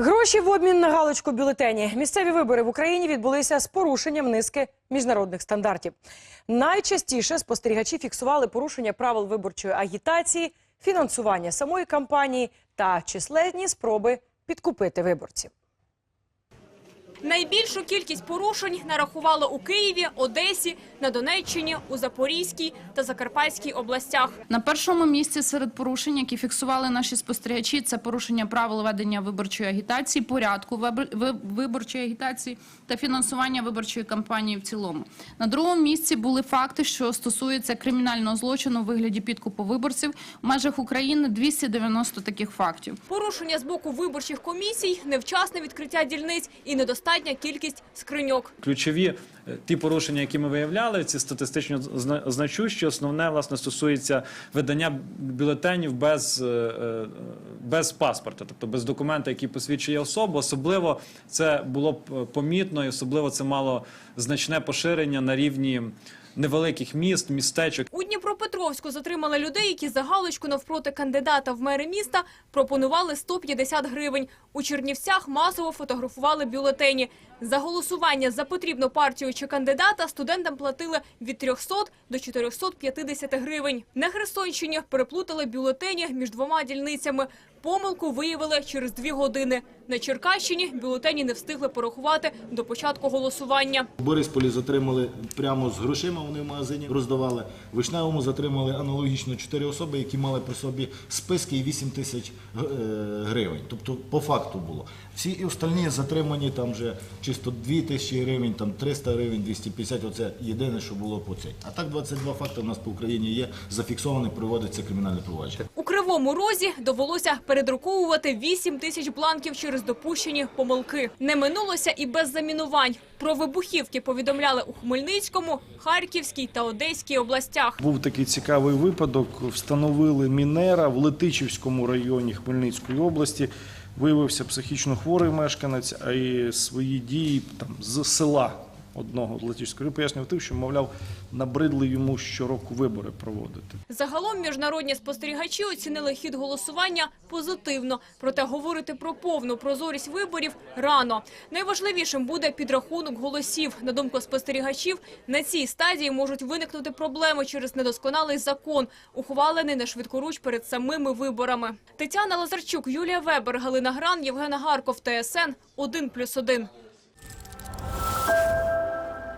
Гроші в обмін на галочку бюлетені. Місцеві вибори в Україні відбулися з порушенням низки міжнародних стандартів. Найчастіше спостерігачі фіксували порушення правил виборчої агітації, фінансування самої кампанії та численні спроби підкупити виборців. Найбільшу кількість порушень нарахували у Києві, Одесі, на Донеччині, у Запорізькій та Закарпатській областях. На першому місці серед порушень, які фіксували наші спостерігачі, це порушення правил ведення виборчої агітації, порядку вибор- виборчої агітації та фінансування виборчої кампанії в цілому. На другому місці були факти, що стосуються кримінального злочину у вигляді підкупу виборців. У межах України 290 таких фактів. Порушення з боку виборчих комісій, невчасне відкриття дільниць і недостатня кількість скриньок. Ключові е, ті порушення, які ми виявляли, ці статистично зна- значущі. Основне власне стосується видання бюлетенів без, е, е, без паспорта, тобто без документа, який посвідчує особу. Особливо це було б помітно, і особливо це мало значне поширення на рівні невеликих міст, містечок. У Дніпропетровську затримали людей, які за галочку навпроти кандидата в мери міста пропонували 150 гривень. У Чернівцях масово фотографували бюлетені. За голосування за потрібну партію чи кандидата студентам платили від 300 до 450 гривень. На Херсонщині переплутали бюлетені між двома дільницями. Помилку виявили через дві години. На Черкащині бюлетені не встигли порахувати до початку голосування. В Борисполі затримали прямо з грошима, вони в магазині роздавали. Вишневому затримали аналогічно чотири особи, які мали при собі списки і 8 тисяч е, гривень. Тобто по факту було. Всі і остальні затримані там вже чисто 2 тисячі гривень, там 300 гривень, 250, оце єдине, що було по цей. А так 22 факти у нас по Україні є, зафіксовані, проводиться кримінальне провадження. У Кривому Розі довелося передруковувати 8 тисяч бланків через допущені помилки. Не минулося і без замінувань. Про вибухівки повідомляли у Хмельницькому, Харківській та Одеській областях. Був такий цікавий випадок. Встановили мінера в Летичівському районі Хмельницької області. Виявився психічно хворий мешканець, а і свої дії там з села одного з Летичівського пояснював тим, що мовляв набридли йому щороку вибори проводити. Загалом міжнародні спостерігачі оцінили хід голосування позитивно. Проте говорити про повну прозорість виборів рано. Найважливішим буде підрахунок голосів. На думку спостерігачів, на цій стадії можуть виникнути проблеми через недосконалий закон, ухвалений на швидкоруч перед самими виборами. Тетяна Лазарчук, Юлія Вебер, Галина Гран, Євгена Гарков, ТСН 1+,1.